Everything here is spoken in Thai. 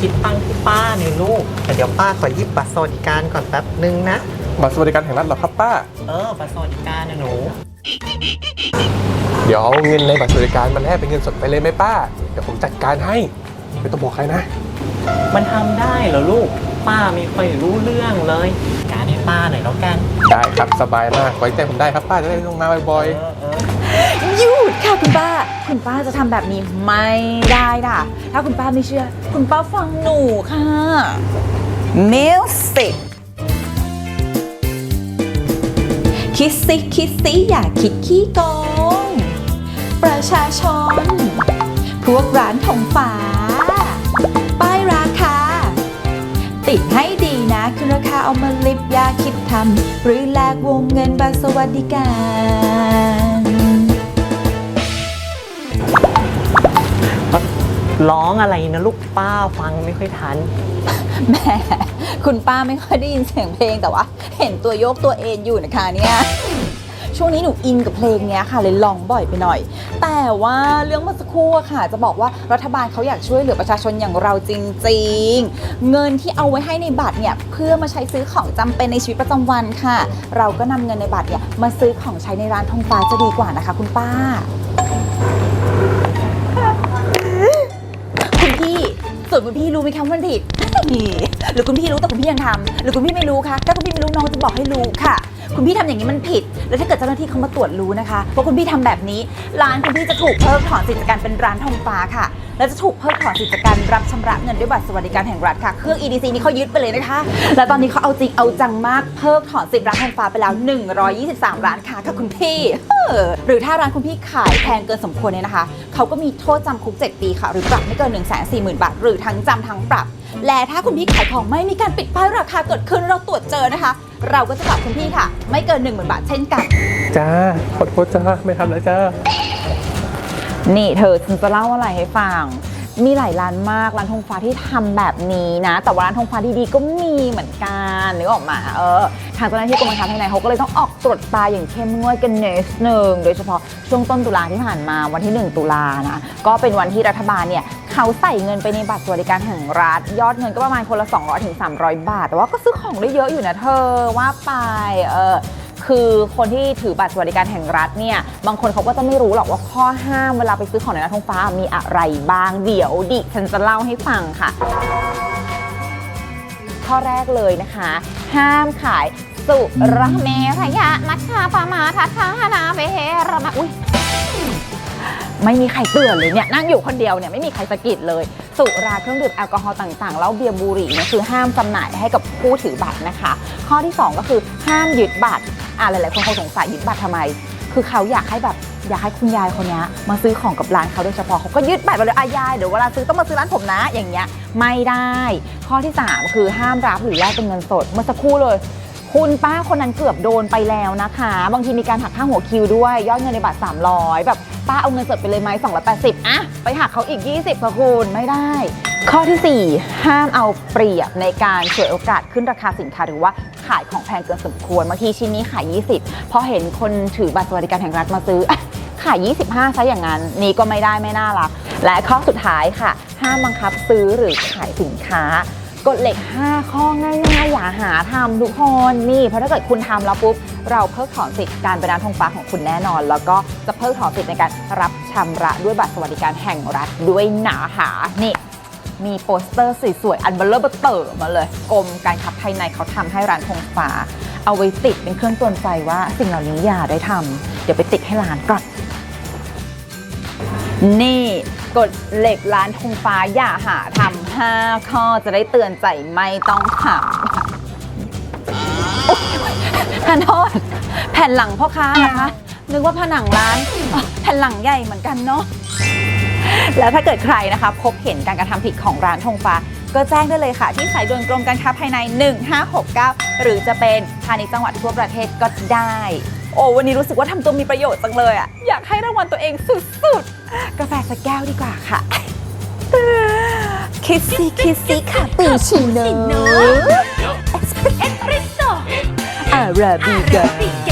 คิดตังค์ที่ป้าเนี่ยลูกแต่เดี๋ยวป้าขอหยิบบัตรสวัสดิการก่อนแป๊บนึงนะ บัตรสวัสดิการแห่งรัฐเหรอครับป้า เออบัตรสวัสดิการนะหนู เดี๋ยวเอาเงินในบัตรสวัสดิการมาแลกเป็นเงินสดไปเลยไหมป้า เดี๋ยวผมจัดการให้ไม่ต้องบอกใครนะ มันทำได้เหรอลูก ป้าไม่ค่อยรู้เรื่องเลย การให้ป้าหน่อยแล้วกันได้ครับสบายมากไว้ใจผมได้ครับป้าจะได้ไม่ต้องมาบ่อยเออเออหยุดค่ะ คุณป้าจะทำแบบนี้ไม่ได้ค่ะ ถ้าคุณป้าไม่เชื่อ คุณป้าฟังหนูค่ะมิวสิกคิดสิคิดสิอย่าคิดขี้โกง ประชาชน พวกร้านทองฟ้า ป้ายราคา ติดให้ดีนะคือราคาเอามาลิบยาคิดทำหรือแลกวงเงินบัตรสวัสดิการ ร้องอะไรนะลูกป้าฟังไม่ค่อยทัน แหมคุณป้าไม่ค่อยได้ยินเสียงเพลงแต่ว่า เห็นตัวโยกตัวเอ็นอยู่นะคะเนี่ย ช่วงนี้หนูอินกับเพลงเนี้ยค่ะเลยลองบ่อยไปหน่อย แต่ว่าเรื่องเมื่อสักครู่อะค่ะ จะบอกว่ารัฐบาลเขาอยากช่วยเหลือประชาชนอย่างเราจริง ๆ เงินที่เอาไว้ให้ในบัตรเนี่ยเพื่อมาใช้ซื้อของจำเป็นในชีวิตประจำวันค่ะ เราก็นำเงินในบัตรเนี่ยมาซื้อของใช้ในร้านทองฟ้าจะดีกว่านะคะ คุณป้า คุณพี่ ส่วนคุณพี่รู้ไหมคะว่ามันผิดหรือคุณพี่รู้แต่คุณพี่ยังทำหรือคุณพี่ไม่รู้คะถ้าคุณพี่ไม่รู้น้องจะบอกให้รู้ค่ะ คุณพี่ทำอย่างนี้มันผิด แล้วถ้าเกิดเจ้าหน้าที่เขามาตรวจรู้นะคะว่าคุณพี่ทำแบบนี้ ร้านคุณพี่จะถูกเพิกถอนสิทธิการเป็นร้านทองฟ้าค่ะ และจะถูกเพิกถอนสิทธิการรับชำระเงินด้วยบัตรสวัสดิการแห่งรัฐค่ะ เครื่อง EDC นี่เขายึดไปเลยนะคะ และตอนนี้เขาเอาจริงเอาจังมาก เพิกถอนสิทธิ์ร้านทองฟ้าไปแล้ว 123 ร้านค้าค่ะคุณพี่เออหรือถ้าร้านคุณพี่ขายแพงเกินสมควรเนี่ยนะคะ เขาก็มีโทษจำคุก 7 ปีค่ะ หรือปรับไม่เกิน 1 4 0 0 0 0 บาท หรือทั้งจำทั้งปรับ และถ้าคุณพี่ขายของไม่มีการปิดป้ายราคาเกิดขึ้นเราตรวจเจอนะคะ เราก็จะปรับคุณพี่ค่ะ ไม่เกิน1 0,000บาทเช่นกันๆจ้าขอโทษจ้าไม่ทำแล้วจ้า นี่เธอฉันจะเล่าอะไรให้ฟัง มีหลายร้านมากร้านธงฟ้าที่ทำแบบนี้นะ แต่ว่าร้านธงฟ้าดีๆก็มีเหมือนกันนึกออกมาเออทางเจ้าหน้าที่กรมการค้าภายในเขาก็เลยต้องออกตรวจตราอย่างเข้มงวดกันเนสหนึ่งโดยเฉพาะช่วงต้นตุลาที่ผ่านมาวันที่ 1 ตุลานะก็เป็นวันที่รัฐบาลเนี่ย เขาใส่เงินไปในบัตรสวัสดิการแห่งรัฐ ยอดเงินก็ประมาณคนละ 200ถึง300 บาท แต่ว่าก็ซื้อของได้เยอะอยู่นะเธอว่าไปเออคือคนที่ถือบัตรสวัสดิการแห่งรัฐเนี่ยบางคนเขาก็จะไม่รู้หรอกว่าข้อห้ามเวลาไปซื้อของในร้านทงฟ้ามีอะไรบ้างเดี๋ยวดิฉันจะเล่าให้ฟังค่ะ ข้อแรกเลยนะคะ ห้ามขายสุรเมรยะนักชาปามาทัศนาเวรมะอุ้ย ไม่มีใครเตือนเลยเนี่ยนั่งอยู่คนเดียวเนี่ยไม่มีใครสะกิดเลย สุราเครื่องดื่มแอลกอฮอล์ต่างๆแล้วเบียร์บุหรี่เนี่ยคือห้ามจำหน่ายให้กับผู้ถือบัตรนะคะ ข้อที่ 2 ก็คือห้ามยึดบัตรอะหลายๆคนคงสงสัยยึดบัตรทำไม คือเขาอยากให้แบบอยากให้คุณยายคนนี้มาซื้อของกับร้านเขาโดยเฉพาะเขาก็ยึดบัตรไปเลยอายายเดี๋ยวเวลาซื้อต้องมาซื้อร้านผมนะ อย่างเงี้ยไม่ได้ ข้อที่ 3 คือห้ามรับหรือแลกเป็นเงินสดเมื่อสักครู่เลย คุณป้าคนนั้นเกือบโดนไปแล้วนะคะ บางทีมีการหักค่าหัวคิวด้วย ยอดเงินในบัตร 300 แบบป้าเอาเงินสดไปเลยไหม280อะไปหักเขาอีก 20ค่ะคุณไม่ได้ ข้อทีสี่ 4 ห้ามเอาเปรียบในการฉวยโอกาสขึ้นราคาสินค้าหรือว่าขายของแพงเกินสมควรบางทีชิ้นนี้ขาย 20 พอเห็นคนถือบัตรสวัสดิการแห่งรัฐมาซื้ออะขาย 25 ซะอย่างนั้น นี่ก็ไม่ได้ไม่น่ารัก และข้อสุดท้ายค่ะ ห้ามบังคับซื้อหรือขายสินค้า กฎเหล็ก 5 ข้อง่ายๆอย่าหาทำทุกคนนี่ เพราะถ้าเกิดคุณทำแล้วปุ๊บ เราเพิกถอนสิทธิ์การเป็นร้านทงฟ้าของคุณแน่นอน แล้วก็จะเพิกถอนสิทธิ์ในการรับชำระด้วยบัตรสวัสดิการแห่งรัฐด้วยหนาหานี่มีโปสเตอร์สวยๆอันเบลเลอร์เบอร์เตอร์มาเลยกรมการค้าภายในเขาทำให้ร้านทงฟ้า เอาไว้ติดเป็นเครื่องเตือนใจว่าสิ่งเหล่านี้อย่าได้ทำเดี๋ยวไปติดให้ร้านก่อนนี่ กฎเหล็กร้านธงฟ้าอย่าหาทำห้าข้อจะได้เตือนใจไม่ต้องทำโอ๊ยทานโทษแผ่นหลังพ่อค้านะคะ นึกว่าผนังร้านแผ่นหลังใหญ่เหมือนกันเนาะแล้วถ้าเกิดใครนะคะ พบเห็นการกระทำผิดของร้านธงฟ้า ก็แจ้งได้เลยค่ะ ที่สายด่วนกรมการค้าภายใน 1569 หรือจะเป็นพาณิชย์จังหวัดทั่วประเทศก็ได้ โอ้วันนี้รู้สึกว่าทำตัวมีประโยชน์จังเลยอะอยากให้รางวัลตัวเองสุดๆ กาแฟสักแก้วดีกว่าค่ะ คิสซี่คิสซี่ค่ะปูชิโน่เอสเปรสโซ่อาราบิก้า